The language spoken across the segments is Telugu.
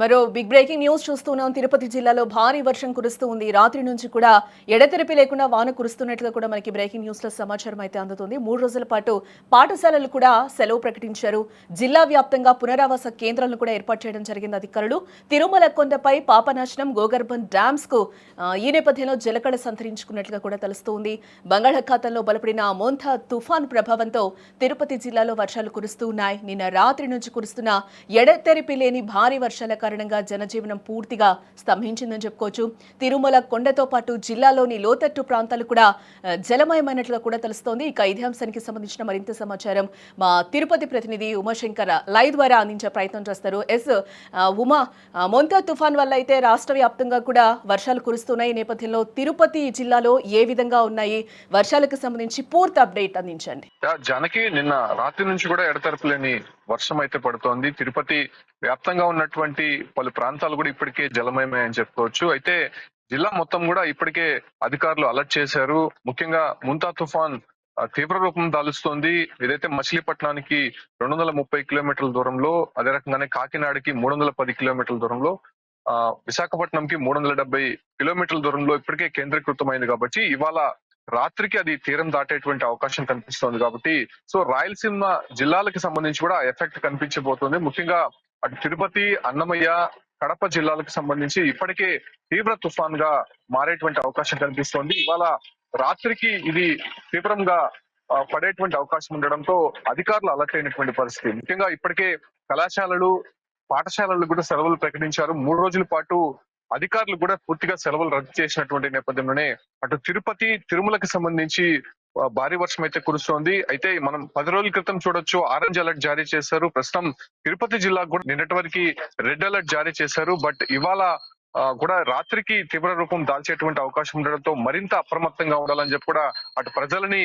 మరో బిగ్ బ్రేకింగ్ న్యూస్ చూస్తున్నాం తిరుపతి జిల్లాలో భారీ వర్షం కురుస్తూ ఉంది. రాత్రి నుంచి కూడా ఎడతెరిపి లేకుండా వాన కురుస్తున్నట్లుగా కూడా మనకి బ్రేకింగ్ న్యూస్లో సమాచారం అయితే అందుతుంది. మూడు రోజుల పాటు పాఠశాలలు కూడా సెలవు ప్రకటించారు. జిల్లా వ్యాప్తంగా పునరావాస కేంద్రాలను కూడా ఏర్పాటు చేయడం జరిగింది అధికారులు. తిరుమల కొండపై పాపనాశనం గోగర్భన్ డ్యామ్స్కు ఈ నేపథ్యంలో జలకళ సంతరించుకున్నట్లుగా కూడా తెలుస్తోంది. బంగాళాఖాతంలో బలపడిన మోంథా తుఫాన్ ప్రభావంతో తిరుపతి జిల్లాలో వర్షాలు కురుస్తూ ఉన్నాయి. నిన్న రాత్రి నుంచి కురుస్తున్న ఎడతెరిపి లేని భారీ వర్షాల కారణంగా జనజీవనం పూర్తిగా స్తంభించిందని చెప్పుకోవచ్చు. తిరుమల కొండతో పాటు జిల్లాలోని లోతట్టు ప్రాంతాలు కూడా జలమయమైనట్లుగా కూడా తెలుస్తోంది. ఇక ఇదే అంశానికి సంబంధించిన మరింత సమాచారం మా తిరుపతి ప్రతినిధి ఉమాశంకర్ లైవ్ ద్వారా అందించే ప్రయత్నం చేస్తారు. ఎస్ ఉమా మొంతా తుఫాన్ వల్ల అయితే రాష్ట్ర వ్యాప్తంగా కూడా వర్షాలు కురుస్తున్నాయి. నేపథ్యంలో తిరుపతి జిల్లాలో ఏ విధంగా ఉన్నాయి? వర్షాలకు సంబంధించి పూర్తి అప్డేట్ అందించండి. యా, జానకి నిన్న రాత్రి నుంచి కూడా ఎడతెరపులేని వర్షం అయితే పడుతోంది. తిరుపతి వ్యాప్తంగా ఉన్నటువంటి పలు ప్రాంతాలు కూడా ఇప్పటికే జలమయమే అని చెప్పుకోవచ్చు. అయితే జిల్లా మొత్తం కూడా ఇప్పటికే అధికారులు అలర్ట్ చేశారు. ముఖ్యంగా ముంతా తుఫాన్ తీవ్ర రూపం దాలుస్తోంది. ఏదైతే మచిలీపట్నానికి రెండు వందల ముప్పై కిలోమీటర్ల దూరంలో అదే రకంగానే కాకినాడకి మూడు వందల పది కిలోమీటర్ల దూరంలో ఆ విశాఖపట్నంకి మూడు వందల డెబ్బై కిలోమీటర్ల దూరంలో ఇప్పటికే కేంద్రీకృతమైంది కాబట్టి ఇవాళ రాత్రికి అది తీరం దాటేటువంటి అవకాశం కనిపిస్తోంది కాబట్టి సో రాయలసీమ జిల్లాలకు సంబంధించి కూడా ఎఫెక్ట్ కనిపించబోతుంది. ముఖ్యంగా అటు తిరుపతి అన్నమయ్య కడప జిల్లాలకు సంబంధించి ఇప్పటికే తీవ్ర తుఫాన్గా మారేటువంటి అవకాశం కనిపిస్తోంది. ఇవాళ రాత్రికి ఇది తీవ్రంగా పడేటువంటి అవకాశం ఉండడంతో అధికారులు అలర్ట్ అయినటువంటి పరిస్థితి. ముఖ్యంగా ఇప్పటికే కళాశాలలు పాఠశాలలు కూడా సెలవులు ప్రకటించారు. మూడు రోజుల పాటు అధికారులు కూడా పూర్తిగా సెలవులు రద్దు చేసినటువంటి నేపథ్యంలోనే అటు తిరుపతి తిరుమలకి సంబంధించి భారీ వర్షం అయితే కురుస్తోంది. అయితే మనం పది రోజుల క్రితం చూడొచ్చు ఆరెంజ్ అలర్ట్ జారీ చేశారు. ప్రస్తుతం తిరుపతి జిల్లాకు కూడా నిన్నటి వరకు రెడ్ అలర్ట్ జారీ చేశారు. బట్ ఇవాళ కూడా రాత్రికి తీవ్ర రూపం దాల్చేటువంటి అవకాశం ఉండడంతో మరింత అప్రమత్తంగా ఉండాలని చెప్పి కూడా అటు ప్రజలని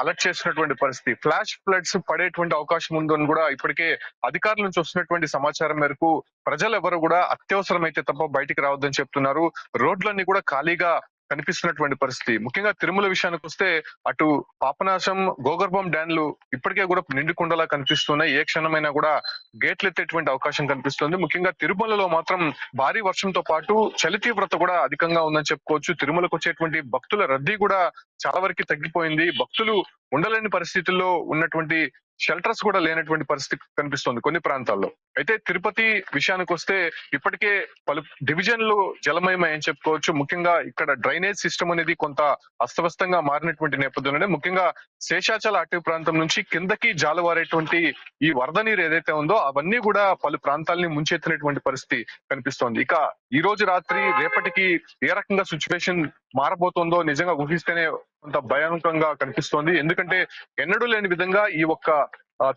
అలర్ట్ చేసినటువంటి పరిస్థితి. ఫ్లాష్ ఫ్లడ్స్ పడేటువంటి అవకాశం ఉందని కూడా ఇప్పటికే అధికారుల నుంచి వస్తున్నటువంటి సమాచారం మేరకు ప్రజలు ఎవరు కూడా అత్యవసరమైతే తప్ప బయటికి రావద్దని చెప్తున్నారు. రోడ్లన్నీ కూడా ఖాళీగా కనిపిస్తున్నటువంటి పరిస్థితి. ముఖ్యంగా తిరుమల విషయానికి వస్తే అటు పాపనాశం గోగర్భం డ్యాన్లు ఇప్పటికే కూడా నిండుకుండలా కనిపిస్తున్నాయి. ఏ క్షణమైనా కూడా గేట్లు ఎత్తేటువంటి అవకాశం కనిపిస్తుంది. ముఖ్యంగా తిరుమలలో మాత్రం భారీ వర్షంతో పాటు చలి తీవ్రత కూడా అధికంగా ఉందని చెప్పుకోవచ్చు. తిరుమలకు వచ్చేటువంటి భక్తుల రద్దీ కూడా చాలా వరకు తగ్గిపోయింది. భక్తులు ఉండలేని పరిస్థితుల్లో ఉన్నటువంటి షెల్టర్స్ కూడా లేనటువంటి పరిస్థితి కనిపిస్తుంది కొన్ని ప్రాంతాల్లో. అయితే తిరుపతి విషయానికి వస్తే ఇప్పటికే పలు డివిజన్లు జలమయమని చెప్పుకోవచ్చు. ముఖ్యంగా ఇక్కడ డ్రైనేజ్ సిస్టమ్ అనేది కొంత అస్తవ్యస్తంగా మారినటువంటి నేపథ్యంలోనే ముఖ్యంగా శేషాచల అటవీ ప్రాంతం నుంచి కిందకి జాలవారేటువంటి ఈ వరద నీరు ఏదైతే ఉందో అవన్నీ కూడా పలు ప్రాంతాలని ముంచెత్తినటువంటి పరిస్థితి కనిపిస్తోంది. ఇక ఈ రోజు రాత్రి రేపటికి ఏ రకంగా సిచ్యువేషన్ మారబోతుందో నిజంగా ఊహిస్తేనే కొంత భయానకంగా కనిపిస్తోంది. ఎందుకంటే ఎన్నడూ లేని విధంగా ఈ ఒక్క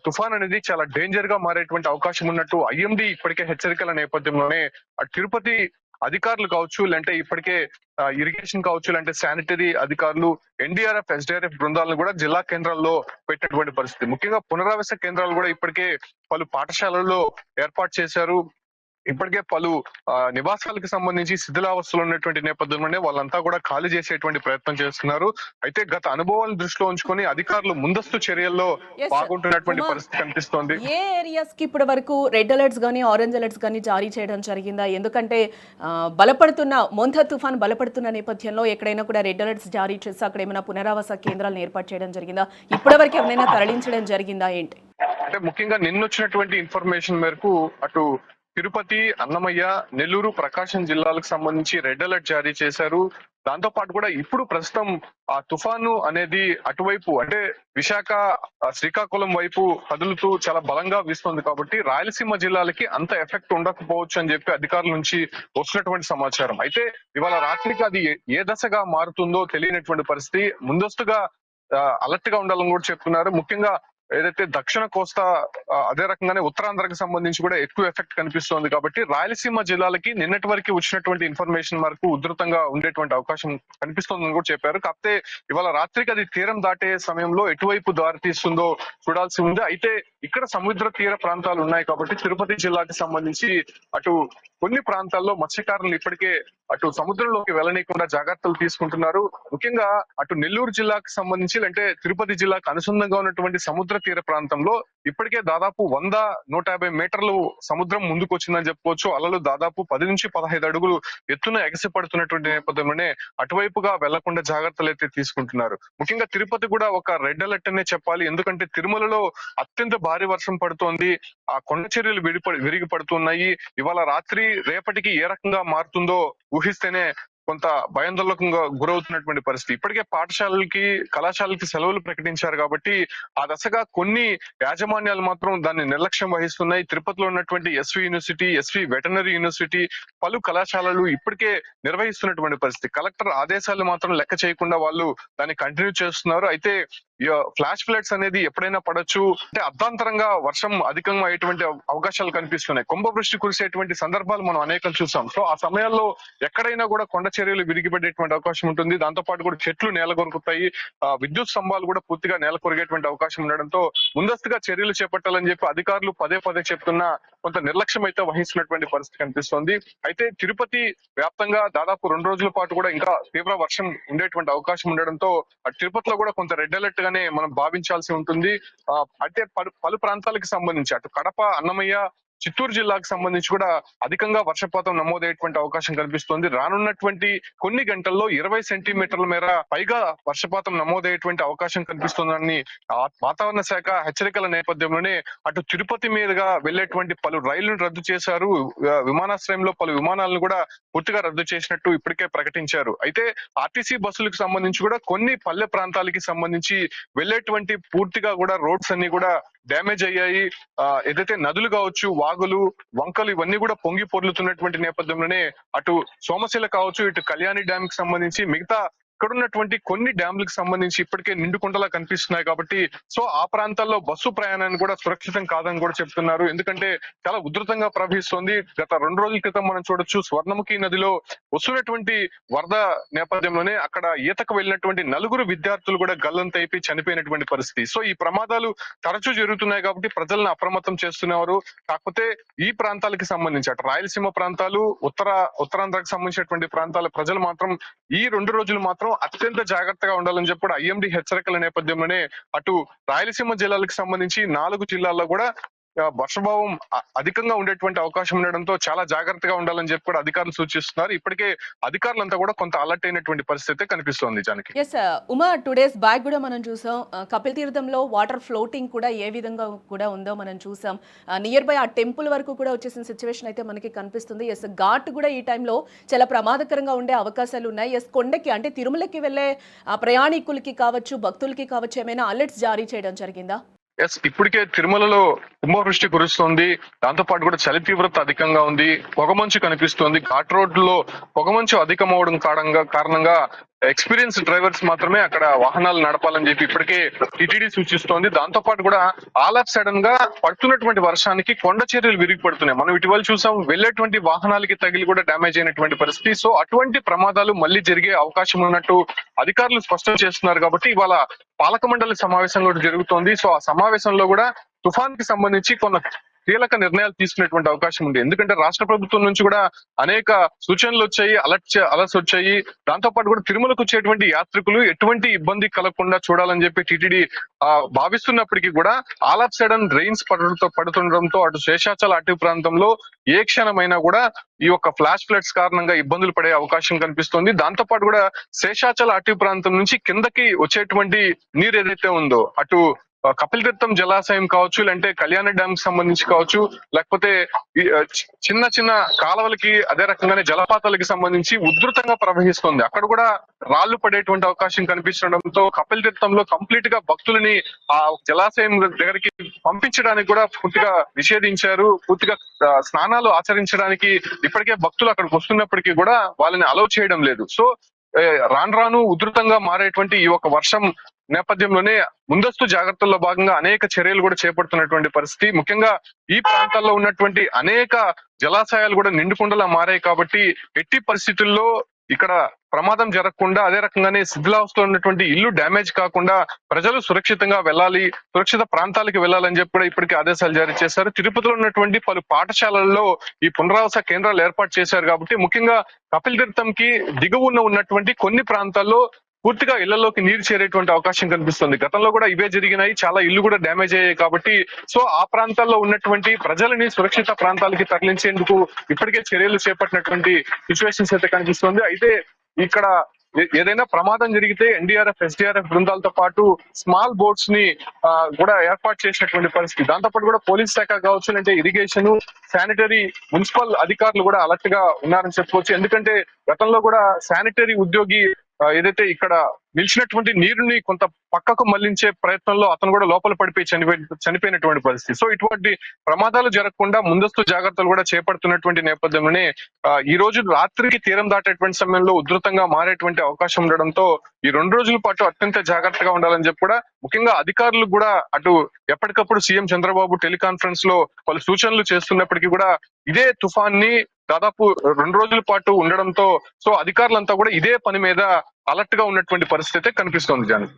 తుఫాన్ అనేది చాలా డేంజర్గా మారేటువంటి అవకాశం ఉన్నట్టు ఐఎండి ఇప్పటికే హెచ్చరికల నేపథ్యంలోనే తిరుపతి అధికారులు కావచ్చు లేదంటే ఇప్పటికే ఇరిగేషన్ కావచ్చు లేదంటే శానిటరీ అధికారులు ఎన్డీఆర్ఎఫ్ ఎస్డీఆర్ఎఫ్ బృందాలను కూడా జిల్లా కేంద్రాల్లో పెట్టినటువంటి పరిస్థితి. ముఖ్యంగా పునరావాస కేంద్రాలు కూడా ఇప్పటికే పలు పాఠశాలల్లో ఏర్పాటు చేశారు. ఇప్పటికే పలు నివాసాలకు సంబంధించి శిథిలావస్థలు ఉన్నటువంటి నేపథ్యంలోనే వాళ్ళంతా కూడా ఖాళీ చేసేటువంటి ప్రయత్నం చేస్తున్నారు. అయితే గత అనుభవాలను దృష్టిలో ఉంచుకొని అధికారులు ముందస్తు చర్యల్లో. పాల్గొంటున్నటువంటి పరిస్థితి కనిపిస్తోంది. ఏ ఏరియాస్కి ఇప్పటి వరకు రెడ్ అలర్ట్స్ కానీ ఆరెంజ్ అలర్ట్స్ కానీ జారీ చేయడం జరిగిందా? ఎందుకంటే బలపడుతున్న మొంథ తుఫాన్ బలపడుతున్న నేపథ్యంలో ఎక్కడైనా కూడా రెడ్ అలర్ట్స్ జారీ చేసి అక్కడ ఏమైనా పునరావాస కేంద్రాలను ఏర్పాటు చేయడం జరిగిందా? ఇప్పటి వరకు ఎవరైనా తరలించడం జరిగిందా ఏంటి? అంటే ముఖ్యంగా నిన్న వచ్చినటువంటి ఇన్ఫర్మేషన్ మేరకు అటు తిరుపతి అన్నమయ్య నెల్లూరు ప్రకాశం జిల్లాలకు సంబంధించి రెడ్ అలర్ట్ జారీ చేశారు. దాంతో పాటు కూడా ఇప్పుడు ప్రస్తుతం ఆ తుఫాను అనేది అటువైపు అంటే విశాఖ శ్రీకాకుళం వైపు కదులుతూ చాలా బలంగా వీస్తుంది కాబట్టి రాయలసీమ జిల్లాలకి అంత ఎఫెక్ట్ ఉండకపోవచ్చు అని చెప్పి అధికారుల నుంచి వస్తున్నటువంటి సమాచారం. అయితే ఇవాళ రాత్రికి అది ఏ- ఏ దశగా మారుతుందో తెలియనటువంటి పరిస్థితి. ముందస్తుగా అలర్ట్గా ఉండాలని కూడా చెప్తున్నారు. ముఖ్యంగా ఏదైతే దక్షిణ కోస్తా అదే రకంగానే ఉత్తరాంధ్రకు సంబంధించి కూడా ఎక్కువ ఎఫెక్ట్ కనిపిస్తోంది కాబట్టి రాయలసీమ జిల్లాలకి నిన్నటి వరకు వచ్చినటువంటి ఇన్ఫర్మేషన్ వరకు ఉధృతంగా ఉండేటువంటి అవకాశం కనిపిస్తోందని కూడా చెప్పారు. కాకపోతే ఇవాళ రాత్రికి అది తీరం దాటే సమయంలో ఎటువైపు దారి తీస్తుందో చూడాల్సి ఉంది. అయితే ఇక్కడ సముద్ర తీర ప్రాంతాలు ఉన్నాయి కాబట్టి తిరుపతి జిల్లాకి సంబంధించి అటు కొన్ని ప్రాంతాల్లో మత్స్యకారులు ఇప్పటికే అటు సముద్రంలోకి వెళ్ళనీయకుండా జాగ్రత్తలు తీసుకుంటున్నారు. ముఖ్యంగా అటు నెల్లూరు జిల్లాకు సంబంధించి అంటే తిరుపతి జిల్లాకు అనుసంధంగా ఉన్నటువంటి సముద్ర తీర ప్రాంతంలో ఇప్పటికే దాదాపు వంద నూట యాభై మీటర్లు సముద్రం ముందుకు వచ్చిందని చెప్పుకోవచ్చు. అలలు దాదాపు పది నుంచి పదహైదు అడుగులు ఎత్తున ఎగసిపడుతున్నటువంటి నేపథ్యంలోనే అటువైపుగా వెళ్ళకుండా జాగ్రత్తలు అయితే తీసుకుంటున్నారు. ముఖ్యంగా తిరుపతి కూడా ఒక రెడ్ అలర్ట్ అనే చెప్పాలి. ఎందుకంటే తిరుమలలో అత్యంత భారీ వర్షం పడుతోంది. ఆ కొండ చర్యలు విడిప విరిగి పడుతున్నాయి ఇవాళ రాత్రి రేపటికి ఏ రకంగా మారుతుందో ఊహిస్తేనే కొంత భయాందోళనకంగా గురవుతున్నటువంటి పరిస్థితి. ఇప్పటికే పాఠశాలలకి కళాశాలకి సెలవులు ప్రకటించారు కాబట్టి ఆ దశగా కొన్ని యాజమాన్యాలు మాత్రం దాన్ని నిర్లక్ష్యం వహిస్తున్నాయి. తిరుపతిలో ఉన్నటువంటి SV university SV veterinary university పలు కళాశాలలు ఇప్పటికే నిర్వహిస్తున్నటువంటి పరిస్థితి. కలెక్టర్ ఆదేశాలు మాత్రం లెక్క చేయకుండా వాళ్ళు దాన్ని కంటిన్యూ చేస్తున్నారు. అయితే ఫ్లాష్ ఫ్లడ్స్ అనేది ఎప్పుడైనా పడొచ్చు? అంటే అర్ధాంతరంగా వర్షం అధికంగా అయ్యేటువంటి అవకాశాలు కనిపిస్తున్నాయి. కుంభవృష్టి కురిసేటువంటి సందర్భాలు మనం అనేకం చూసాం. సో ఆ సమయాల్లో ఎక్కడైనా కూడా కొండ చర్యలు విరిగిపడేటువంటి అవకాశం ఉంటుంది. దాంతో పాటు కూడా చెట్లు నేల కొరుకుతాయి. ఆ, విద్యుత్ స్తంభాలు కూడా పూర్తిగా నేల కొరిగేటువంటి అవకాశం ఉండడంతో ముందస్తుగా చర్యలు చేపట్టాలని చెప్పి అధికారులు పదే పదే చెప్తున్నా కొంత నిర్లక్ష్యం అయితే వహిస్తున్నటువంటి పరిస్థితి కనిపిస్తోంది. అయితే తిరుపతి వ్యాప్తంగా దాదాపు రెండు రోజుల పాటు కూడా ఇంకా తీవ్ర వర్షం ఉండేటువంటి అవకాశం ఉండడంతో అటు తిరుపతిలో కూడా కొంత రెడ్ అలర్ట్ గానే మనం భావించాల్సి ఉంటుంది. ఆ, అంటే పలు పలు ప్రాంతాలకు సంబంధించి అటు కడప అన్నమయ్య చిత్తూరు జిల్లాకు సంబంధించి కూడా అధికంగా వర్షపాతం నమోదయ్యేటువంటి అవకాశం కనిపిస్తోంది. రానున్నటువంటి కొన్ని గంటల్లో ఇరవై సెంటీమీటర్ల మేర పైగా వర్షపాతం నమోదయ్యేటువంటి అవకాశం కనిపిస్తోందని ఆ వాతావరణ శాఖ హెచ్చరికల నేపథ్యంలోనే అటు తిరుపతి మీదుగా వెళ్ళేటువంటి పలు రైళ్ళను రద్దు చేశారు. విమానాశ్రయంలో పలు విమానాలను కూడా పూర్తిగా రద్దు చేసినట్టు ఇప్పటికే ప్రకటించారు. అయితే ఆర్టీసీ బస్సులకు సంబంధించి కూడా కొన్ని పల్లె ప్రాంతాలకి సంబంధించి వెళ్ళేటువంటి పూర్తిగా కూడా రోడ్స్ అన్ని కూడా డ్యామేజ్ అయ్యాయి. ఆ, ఏదైతే నదులు కావచ్చు వాగులు వంకలు ఇవన్నీ కూడా పొంగి పొర్లుతున్నటువంటి నేపథ్యంలోనే అటు సోమశిల కావచ్చు ఇటు కళ్యాణి డ్యామ్కి సంబంధించి మిగతా ఇక్కడ ఉన్నటువంటి కొన్ని డ్యామ్లకు సంబంధించి ఇప్పటికే నిండుకుంటలా కనిపిస్తున్నాయి కాబట్టి సో ఆ ప్రాంతాల్లో బస్సు ప్రయాణాన్ని కూడా సురక్షితం కాదని కూడా చెప్తున్నారు. ఎందుకంటే చాలా ఉధృతంగా ప్రవహిస్తోంది. గత రెండు రోజుల క్రితం మనం చూడొచ్చు స్వర్ణముఖి నదిలో వస్తున్నటువంటి వరద నేపథ్యంలోనే అక్కడ ఈతకు వెళ్ళినటువంటి నలుగురు విద్యార్థులు కూడా గల్లంతైపోయి చనిపోయినటువంటి పరిస్థితి. సో ఈ ప్రమాదాలు తరచూ జరుగుతున్నాయి కాబట్టి ప్రజలను అప్రమత్తం చేస్తున్నారు. కాకపోతే ఈ ప్రాంతాలకి సంబంధించి అటు రాయలసీమ ప్రాంతాలు ఉత్తర ఉత్తరాంధ్రకు సంబంధించినటువంటి ప్రాంతాల ప్రజలు మాత్రం ఈ రెండు రోజులు మాత్రం అత్యంత జాగ్రత్తగా ఉండాలని చెప్పి ఐఎండి హెచ్చరికల నేపథ్యంలోనే అటు రాయలసీమ జిల్లాలకు సంబంధించి నాలుగు జిల్లాల్లో కూడా వర్షభావం అధికంగా ఉండేటువంటి అవకాశం ఉండడంతో చాలా జాగ్రత్తగా ఉండాలని చెప్పి కూడా అధికారులు సూచిస్తున్నారు. ఇప్పటికే అధికారులంతా కూడా కొంత అలర్ట్ అయినటువంటి పరిస్థితి కనిపిస్తోంది Janaki S Uma two days back కూడా మనం చూసాం. కపిల్ తీర్థంలో వాటర్ ఫ్లోటింగ్ కూడా ఏ విధంగా కూడా ఉందో మనం చూసాం. నియర్ బై ఆ టెంపుల్ వరకు కూడా వచ్చేసిన సిచ్యువేషన్ అయితే మనకి కనిపిస్తుంది. ఎస్ ఘాట్ కూడా ఈ టైంలో చాలా ప్రమాదకరంగా ఉండే అవకాశాలు ఉన్నాయి. ఎస్ కొండకి అంటే తిరుమలకి వెళ్ళే ఆ, ప్రయాణికులకి కావచ్చు భక్తులకి కావచ్చు ఏమైనా అలర్ట్స్ జారీ చేయడం జరిగిందా? ఎస్ ఇప్పటికే తిరుమలలో కుంభవృష్టి కురుస్తుంది. దాంతో పాటు కూడా చలి తీవ్రత అధికంగా ఉంది. పొగమంచు కనిపిస్తోంది. ఘాట్ రోడ్లో పొగమంచు అధికమవడం కారణంగా కారణంగా ఎక్స్పీరియన్స్ డ్రైవర్స్ మాత్రమే అక్కడ వాహనాలు నడపాలని చెప్పి ఇప్పటికే టిటిడి సూచిస్తోంది. దాంతో పాటు కూడా ఆల్ ఆఫ్ సడన్గా పడుతున్నటువంటి వర్షానికి కొండ చర్యలు విరిగి పడుతున్నాయి మనం ఇటీవల చూసాం వెళ్ళేటువంటి వాహనాలకి తగిలి కూడా డ్యామేజ్ అయినటువంటి పరిస్థితి. సో అటువంటి ప్రమాదాలు మళ్ళీ జరిగే అవకాశం ఉన్నట్టు అధికారులు స్పష్టం చేస్తున్నారు కాబట్టి ఇవాళ పాలక మండలి సమావేశం కూడా జరుగుతోంది. సో ఆ సమావేశంలో కూడా తుఫాన్కి సంబంధించి కొన్ని కీలక నిర్ణయాలు తీసుకునేటువంటి అవకాశం ఉంది. ఎందుకంటే రాష్ట్ర ప్రభుత్వం నుంచి కూడా అనేక సూచనలు వచ్చాయి అలర్ట్ అలర్ట్స్ వచ్చాయి. దాంతో పాటు కూడా తిరుమలకు వచ్చేటువంటి యాత్రికులు ఎటువంటి ఇబ్బంది కలగకుండా చూడాలని చెప్పి టిటిడి భావిస్తున్నప్పటికీ కూడా ఆల్ ఆఫ్ సడన్ రెయిన్స్ పడడంతో పడుతుండడంతో అటు శేషాచల అటవీ ప్రాంతంలో ఏ క్షణమైనా కూడా ఈ యొక్క ఫ్లాష్ ఫ్లడ్స్ కారణంగా ఇబ్బందులు పడే అవకాశం కనిపిస్తుంది. దాంతో పాటు కూడా శేషాచల అటవీ ప్రాంతం నుంచి కిందకి వచ్చేటువంటి నీరు ఏదైతే ఉందో అటు ఆ, కపిల్ తీర్థం జలాశయం కావచ్చు లేదంటే కళ్యాణ డ్యామ్కి సంబంధించి కావచ్చు లేకపోతే చిన్న చిన్న కాలువలకి అదే రకంగానే జలపాతాలకి సంబంధించి ఉధృతంగా ప్రవహిస్తుంది. అక్కడ కూడా రాళ్ళు పడేటువంటి అవకాశం కనిపించడంతో కపిల్ తీర్థంలో కంప్లీట్గా భక్తులని ఆ జలాశయం దగ్గరికి పంపించడానికి కూడా పూర్తిగా నిషేధించారు. పూర్తిగా స్నానాలు ఆచరించడానికి ఇప్పటికే భక్తులు అక్కడికి వస్తున్నప్పటికీ కూడా వాళ్ళని అలౌ చేయడం లేదు. సో రాను రాను ఉధృతంగా మారేటువంటి ఈ ఒక వర్షం నేపథ్యంలోనే ముందస్తు జాగ్రత్తల్లో భాగంగా అనేక చర్యలు కూడా చేపడుతున్నటువంటి పరిస్థితి. ముఖ్యంగా ఈ ప్రాంతాల్లో ఉన్నటువంటి అనేక జలాశయాలు కూడా నిండుకుండలా మారాయి కాబట్టి ఎట్టి పరిస్థితుల్లో ఇక్కడ ప్రమాదం జరగకుండా అదే రకంగానే శిథిలావస్థలో ఉన్నటువంటి ఇల్లు డ్యామేజ్ కాకుండా ప్రజలు సురక్షితంగా వెళ్ళాలి సురక్షిత ప్రాంతాలకు వెళ్ళాలని చెప్పి కూడా ఇప్పటికే ఆదేశాలు జారీ చేశారు. తిరుపతిలో ఉన్నటువంటి పలు పాఠశాలల్లో ఈ పునరావాస కేంద్రాలు ఏర్పాటు చేశారు కాబట్టి ముఖ్యంగా కపిల్ తీర్థంకి దిగువన ఉన్నటువంటి కొన్ని ప్రాంతాల్లో పూర్తిగా ఇళ్ళలోకి నీరు చేరేటువంటి అవకాశం కనిపిస్తుంది. గతంలో కూడా ఇవే జరిగినాయి. చాలా ఇల్లు కూడా డ్యామేజ్ అయ్యాయి కాబట్టి. సో ఆ ప్రాంతాల్లో ఉన్నటువంటి ప్రజలని సురక్షిత ప్రాంతాలకి తరలించేందుకు ఇప్పటికే చర్యలు చేపట్టినటువంటి సిచ్యువేషన్స్ అయితే కనిపిస్తుంది. అయితే ఇక్కడ ఏదైనా ప్రమాదం జరిగితే ఎన్డీఆర్ఎఫ్ ఎస్డీఆర్ఎఫ్ బృందాలతో పాటు స్మాల్ బోట్స్ని కూడా ఏర్పాటు చేసినటువంటి పరిస్థితి. దాంతో పాటు కూడా పోలీస్ శాఖ కావచ్చు అంటే ఇరిగేషన్ శానిటరీ మున్సిపల్ అధికారులు కూడా అలర్ట్గా ఉన్నారని చెప్పుకోవచ్చు. ఎందుకంటే గతంలో కూడా శానిటరీ ఉద్యోగి ఏదైతే ఇక్కడ నిలిచినటువంటి నీరుని కొంత పక్కకు మళ్ళించే ప్రయత్నంలో అతను కూడా లోపల పడిపోయి చనిపోయి చనిపోయినటువంటి పరిస్థితి. సో ఇటువంటి ప్రమాదాలు జరగకుండా ముందస్తు జాగ్రత్తలు కూడా చేపడుతున్నటువంటి నేపథ్యంలోనే ఈ రోజు రాత్రికి తీరం దాటేటువంటి సమయంలో ఉధృతంగా మారేటువంటి అవకాశం ఉండడంతో ఈ రెండు రోజుల పాటు అత్యంత జాగ్రత్తగా ఉండాలని చెప్పి కూడా ముఖ్యంగా అధికారులు కూడా అటు ఎప్పటికప్పుడు సీఎం చంద్రబాబు టెలికాన్ఫరెన్స్లో పలు సూచనలు చేస్తున్నప్పటికీ కూడా ఇదే తుఫాన్ని దాదాపు రెండు రోజుల పాటు ఉండడంతో సో అధికారులంతా కూడా ఇదే పని మీద అలర్ట్గా ఉన్నటువంటి పరిస్థితి కనిపిస్తోంది జానకి.